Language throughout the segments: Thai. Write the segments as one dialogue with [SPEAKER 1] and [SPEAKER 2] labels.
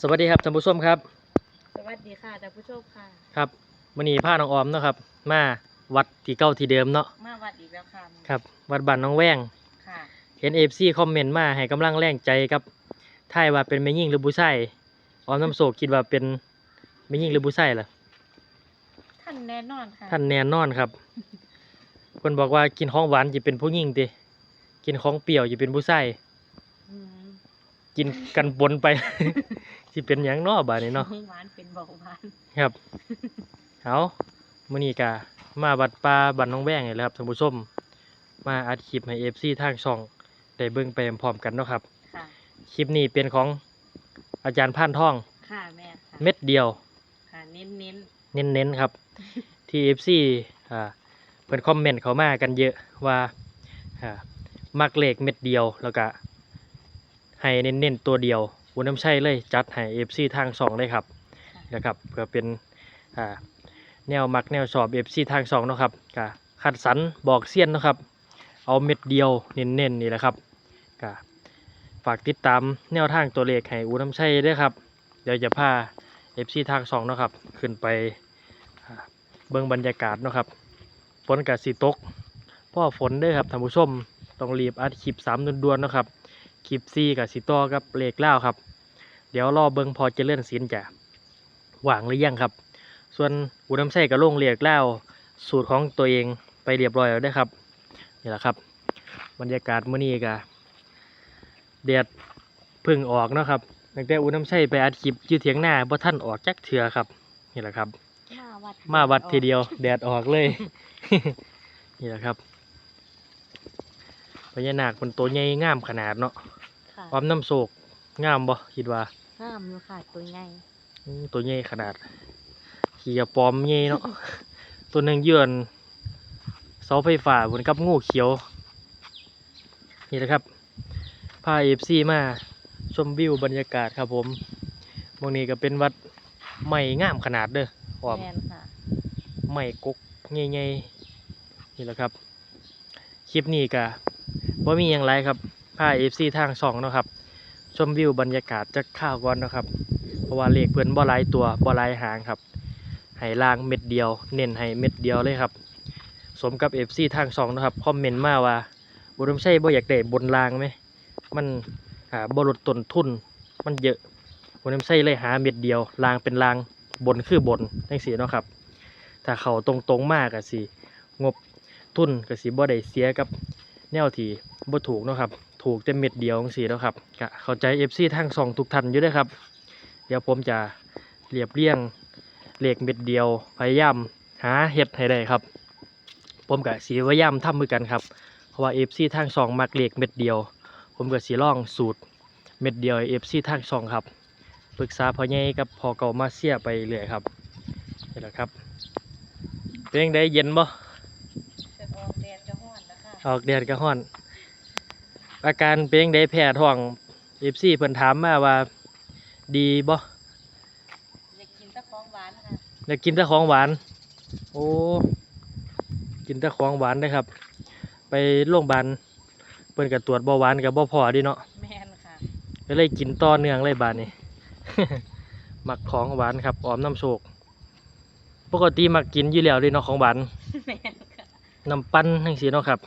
[SPEAKER 1] สวัสดีครับท่านผู้ชมครับ
[SPEAKER 2] สวัสดีค่ะท่านผู้ชมค่ะ
[SPEAKER 1] ครับวันนี้พาน้องออมเนาะครับ มาวัดที่เก่าที่เดิมเนาะ
[SPEAKER 2] มาวัดอีกแล้วค่ะ
[SPEAKER 1] ครับ วัดบ้านน้องแว้ง
[SPEAKER 2] ค่ะ
[SPEAKER 1] เห็นเอฟซีคอมเมนต์มาให้กำลังแรงใจครับทายว่าเป็นแม่ยิ่งหรือผู้ชายออมน้ำโศกคิดว่าเป็นแม่ยิ่งหรือผู้ชายล่ะ
[SPEAKER 2] ท่านแน่นอนค่ะ
[SPEAKER 1] ท่านแน่นอนครับ คนบอกว่ากินของหวานจะเป็นผู้หญิงติกินของเปรี้ยวจะเป็นผู้ชาย
[SPEAKER 2] อืม
[SPEAKER 1] กินกันปนไป สิเป็นหยังเนาะบาดนี้เนาะ
[SPEAKER 2] หวานเป็นเบาหวาน
[SPEAKER 1] ครับ เอามื้อนี้กะมาวัดป่าบ้านน้องแว้งนี่แหละครับท่านผู้ชม มาอัดคลิปให้ FC ทางช่องได้เบิ่งไปพร้อมๆกันเนาะครับ
[SPEAKER 2] ค่ะ
[SPEAKER 1] คลิปนี้เป็นของอาจารย์พานทอง
[SPEAKER 2] ค่ะแม่ค่ะ
[SPEAKER 1] เม็ดเดียว
[SPEAKER 2] ค่ะเน้นเน้น
[SPEAKER 1] เน้นๆครับ ที่ FC อ่าเพิ่นคอมเมนต์เข้ามากันเยอะว่าอ่ามักเลขเม็ดเดียวแล้วก็ให้เน้นๆตัวเดียว วุ้นน้ำชัยเลยจัดให้ FC ทางช่องเลยครับนะครับเพื่อเป็นแนวมักแนวสอบเอฟซีทางสองนะครับกะคัดสรรบอกเซียนนะครับ เอาเม็ดเดียวเน้นๆนี่แหละครับกะฝากติดตามแนวทางตัวเลขให้อูน้ำชัยด้วยครับ เดี๋ยวจะพาเอฟซีทางสองนะครับ ขึ้นไปเบิ่งบรรยากาศนะครับฝนกับสีตกพ่อฝนด้วยครับท่านผู้ชมต้องรีบอัดคลิปสามด่วนๆนะครับ ลิปซีกับสีต่อกับเลขเล่าครับ เดี๋ยวรอเบิงพอจะเจริญศิลป์จะหว่างหรือยังครับ ส่วนอุน้ำใส่กระโล่งเรียกเล่าสูตรของตัวเองไปเรียบร้อยแล้วได้อครับนี่แหละครับ บรรยากาศมื้อนี้ก็แดดพึ่งออกเนาะครับตั้งแต่อุน้ำใส่ไปอัดคลิปยู่เถียงหน้าบ่ท่านออกจักเถื่อครับนี่แหละครับ
[SPEAKER 2] มาวัด
[SPEAKER 1] มาวัดทีเดียว แดดออกเลย นี่แหละครับพญานาคเป็นตัวใหญ่งามขนาดเนาะ
[SPEAKER 2] ค่ะ
[SPEAKER 1] ความน้ำโศกงามบ่คิดว่า
[SPEAKER 2] ห้ามอยู่ค่ะ ตัวใหญ่
[SPEAKER 1] อืมตัวใหญ่ขนาด ขี่กระปอมใหญ่เนาะ ตัวหนึ่งเยือนเสาไฟฟ้าบนกับงูเขียว นี่แหละครับ พาเอฟซีมาชมวิวบรรยากาศครับผมบางนี้ก็เป็นวัดใหม่งามขนาดเด้อออม
[SPEAKER 2] แมนค่ะ
[SPEAKER 1] ใหม่กกใหญ่ๆนี่แหละครับ คลิปนี้ก็บ่มีอย่างไรครับ พาเอฟซีทางสองนะครับ ชมวิวบรรยากาศจากข้าวก่อนนะครับ เพราะว่าเลขเพื่อนบ่หลายตัวบ่หลายหางครับให้ล่างเม็ดเดียว เน้นให้เม็ดเดียวเลยครับ สมกับ FC ทางสองนะครับคอมเมนต์มาว่าบุรมใช่บ่อยากได้บนล่างไหมมันหาบ่ลดต้นทุน มันเยอะบุรมใช่เลยหาเม็ดเดียวล่างเป็นล่างบนคือบนจังซี่เนาะครับ ถ้าเขาตรงๆมากก็สิงบทุนก็สิบ่ได้เสียกับแนวที่บ่ถูกเนาะครับ ถูกแต่เม็ดเดียวจังซี่เนาะครับก็เข้าใจ FC ทางสองทุกท่านอยู่เด้อครับ เดี๋ยวผมจะเรียบเรียงเลขเม็ดเดียวพยายามหาเห็ดให้ได้ครับ ผมกับสีพยายามทำมือกันครับเพราะว่าเอฟซีทางสองมักเลขเม็ดเดียว ผมกับสีล่องสูตรเม็ดเดียวเอฟซีทางสองครับปรึกษาพ่อใหญ่กับพ่อเก่ามาเสียไปเรื่อยครับนี่แหละครับเป็นยังไงเย็นบ่
[SPEAKER 2] จะออกแดดจะห้อนแล้วค่ะ
[SPEAKER 1] ออกแดดก็ฮ้อนอาการเป็นยังไงแพ้ท้องเอฟซีเพิ่นถามมาว่า ดีบ่
[SPEAKER 2] อยากกินแตะของหวานค่ะ
[SPEAKER 1] อยากกินแต่ของหวาน โอ้กินแต่ของหวานได้ครับ ไปโรงพยาบาลเพิ่นก็ตรวจเบาหวานกับเบาพอเดิเนาะ
[SPEAKER 2] แมนค่ะ
[SPEAKER 1] ก็เลยกินต่อเนื่องเลยบาดนี้มักของหวานครับออมน้ำโชคปกติมักกินอยู่แล้วเด้เนาะของหวาน
[SPEAKER 2] แมนค่ะ
[SPEAKER 1] น้ำปั้นทั้งสีเนาะครับ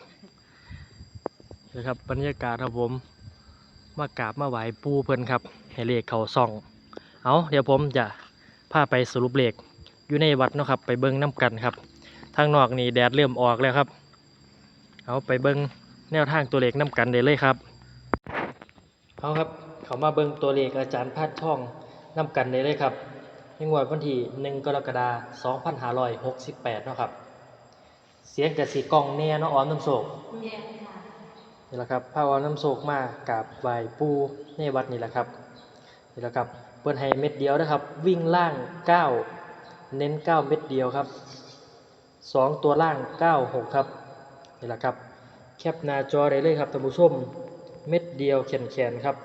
[SPEAKER 1] นะครับบรรยากาศครับผมมากราบมาไหวปูเพิ่นครับให้เลขเขาส่อง เอาเดี๋ยวผมจะพาไปสรุปเลขอยู่ในวัดเนาะครับ ไปเบิ้งน้ำกันครับ ทางนอกนี่แดดเริ่มออกแล้วครับ เอาไปเบิ้งแนวทางตัวเลขน้ำกันได้เลยครับเอาครับเขามาเบิ้งตัวเลขอาจารย์พาดช่องน้ำกันได้เลยครับในงวดวันที่1กรกฎาคม2568เนาะครับ เสียงกระสีกองแน่เนาะอ้อมน้ำโศก
[SPEAKER 2] แม
[SPEAKER 1] นี่แหละครับพาอ้อมน้ำโศกมากราบไหว้ปูในวัดนี่แหละครับนี่แหละครับเปิ้นให้เม็ดเดียวนะครับ วิ่งล่าง 9 เน้น 9 เม็ดเดียวครับ 2 ตัวล่าง 9 6 ครับนี่แหละครับแคปหน้าจอได้เลยครับท่านผู้ชมเม็ดเดียวแขนๆครับ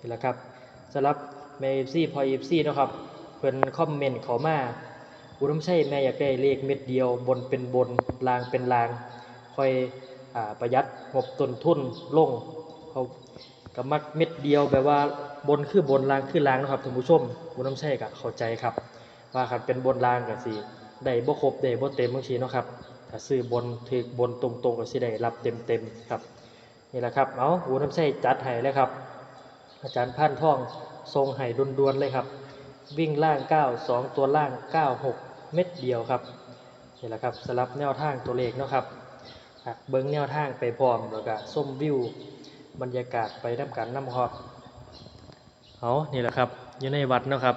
[SPEAKER 1] นี่แหละครับสำหรับแม่เอฟซีพอเอฟซีนะครับเพิ่นคอมเมนต์ขามาอุดมใช่แม่อยากได้เลขเม็ดเดียวบนเป็นบนลางเป็นลางคอย ประหยัดงบต้นทุนลงเขาก็มักเม็ดเดียวแบบว่าบนคือบนล่างคือล่างนะครับท่านผู้ชมบุญน้ำใช่ก็เข้าใจครับ ว่าคันเป็นบนล่างก็สิได้บ่ครบได้บ่เต็มบางทีเนาะครับถ้าซื้อบนถึกบนตรงๆก็สิได้รับเต็มๆครับนี่แหละครับเอาบุญน้ำใช่จัดให้เลยครับ อาจารย์พันท่องทรงให้ดวนๆเลยครับ วิ่งล่าง 9 2 ตัวล่าง 9 6 เม็ดเดียวครับนี่แหละครับสลับแนวทางตัวเลขเนาะครับ เบิ้งแนวทางไปพร้อมแล้วก็ส้มวิว บรรยากาศไปน้ำกันน้ำครับเอานี่แหละครับอยู่ในวัดเนาะครับ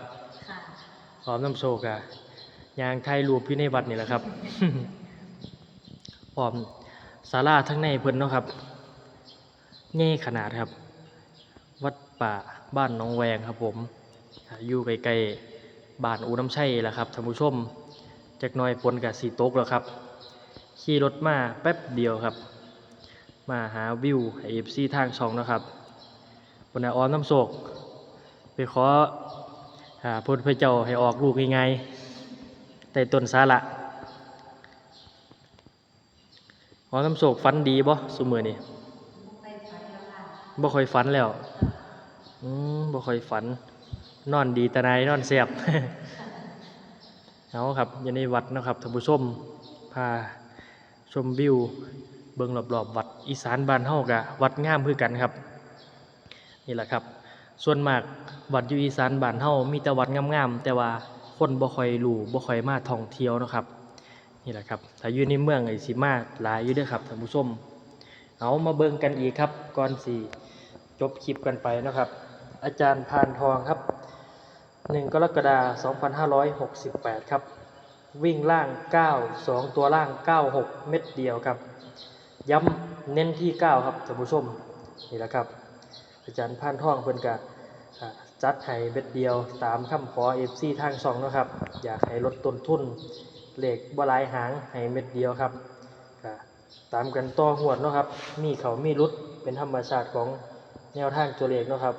[SPEAKER 2] ค่ะ
[SPEAKER 1] หอมน้ำโชกอะยางไทยรูปอยู่ในวัดนี่แหละครับพร้อมศาลาทั้งในเพิ่นเนาะครับใหญ่ขนาดครับ วัดป่าบ้านหนองแวงครับ ผมอ่าอยู่ใกล้ๆบ้านอูน้ำชัยแหละครับท่านผู้ชมจักหน้อยฝนกับสีตกแล้วครับ ขี่รถมาแป๊บเดียวครับ มาหาวิวไอเอฟซีทางช่องนะครับบนอาออมน้ำโศก ไปขอหาพุทธพระเจ้าให้ออกลูกง่ายๆแต่ต้นสาละออมน้ำโศกฟันดีบ่สุมือนี่บ่ค่อยฝันแล้วอืมบ่ค่อยฝัน นอนดีแต่นายนอนเสียบเอาครับอยู่ในวัดนะครับท่านผู้ชมพา ชมวิวเบิ่งรอบๆวัดอีสานบ้านเฮากะวัดงามคือกันครับนี่แหละครับ ส่วนมากวัดอยู่อีสานบ้านเฮามีแต่วัดงามๆแต่ว่าคนบ่ค่อยรู้บ่ค่อยมาท่องเที่ยวนะครับนี่แหละครับถ้าอยู่ในเมืองไอ้สิมาหลายอยู่ด้อครับท่านผู้ชมเอามาเบิ่งกันอีกครับก่อนสิจบคลิปกันไปนะครับ อาจารย์พานทองครับ 1 กรกฎาคม2568 ครับ วิ่งล่าง 9 2 ตัวล่าง 96 เม็ดเดียวครับ ย้ำเน้นที่ 9 ครับท่านผู้ชมนี่แหละครับ อาจารย์พานท่องเพิ่นกะจัดให้เม็ดเดียวตามคำขอ FC ทางช่องนะครับ อยากให้ลดต้นทุนเหล็กบลายหางให้เม็ดเดียวครับตามกันต่อหวดนะครับ มีเขามีรุดเป็นธรรมชาติของแนวทางตัวเลขนะครับ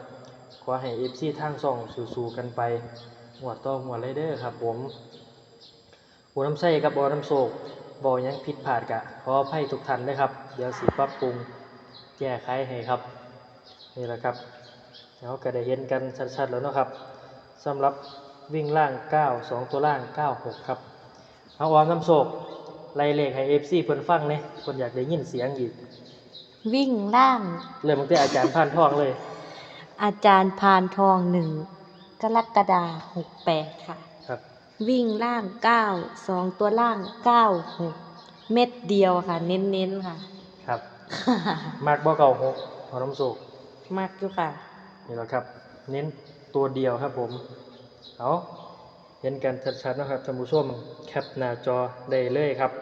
[SPEAKER 1] ขอให้ FC ทางช่องสู้ๆกันไปหวดต่อหวดเลยเด้อครับผม หัวน้ำไส้กับบ่อน้ำโศกบ่อยังผิดพลาดกะขออภัยทุกท่านด้วยครับ เดี๋ยวสิปรับปรุงแก้ไขให้ครับ นี่แหละครับแล้วก็ได้เห็นกันชัดๆแล้วเนาะครับสำหรับวิ่งล่าง 9 2 ตัวล่าง 96 ครับเอาออมน้ำโศกไล่เลขให้ FC เพิ่นฟังเนี่ยเพิ่นอยากได้ยินเสียงอีก
[SPEAKER 3] วิ่งล่าง
[SPEAKER 1] เริ่มตั้งแต่อาจารย์ผ่านทองเลย
[SPEAKER 3] อาจารย์พานทองหนึ่งกรกฎาหกแปดค่ะ
[SPEAKER 1] ครับ
[SPEAKER 3] วิ่งล่างเก้าสองตัวล่างเก้าหกเม็ดเดียวค่ะ เน้นๆค่ะ
[SPEAKER 1] ครับ มากบ่เก่าหกออมน้ำโศก
[SPEAKER 3] มากอยู่ค่ะ
[SPEAKER 1] นี่แหละครับ เน้นตัวเดียวครับผม เอาเห็นกันชัดๆนะครับท่านผู้ชมแคปหน้าจอได้เลยครับ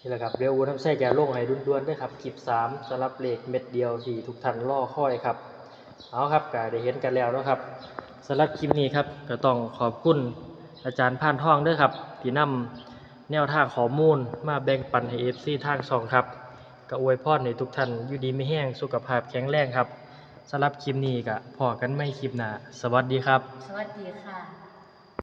[SPEAKER 1] นี่แหละครับเรียวอูน้ำไส้แก่ลงให้ดุนๆด้วยครับคลิป3สำหรับเลขเม็ดเดียวที่ทุกท่านล่อค่อยครับ เอาครับก็ได้เห็นกันแล้วเนาะครับ สำหรับคลิปนี้ครับก็ต้องขอบคุณอาจารย์พานทองด้วยครับ ที่นำแนวทางข้อมูลมาแบ่งปันให้เอฟซีทางสองครับก็อวยพรในทุกท่านอยู่ดีไม่แห้งสุขภาพแข็งแรงครับสำหรับคลิปนี้ก็พอกันไม่คลิปหน้าสวัสดีครับ
[SPEAKER 2] สวัสดีค่ะ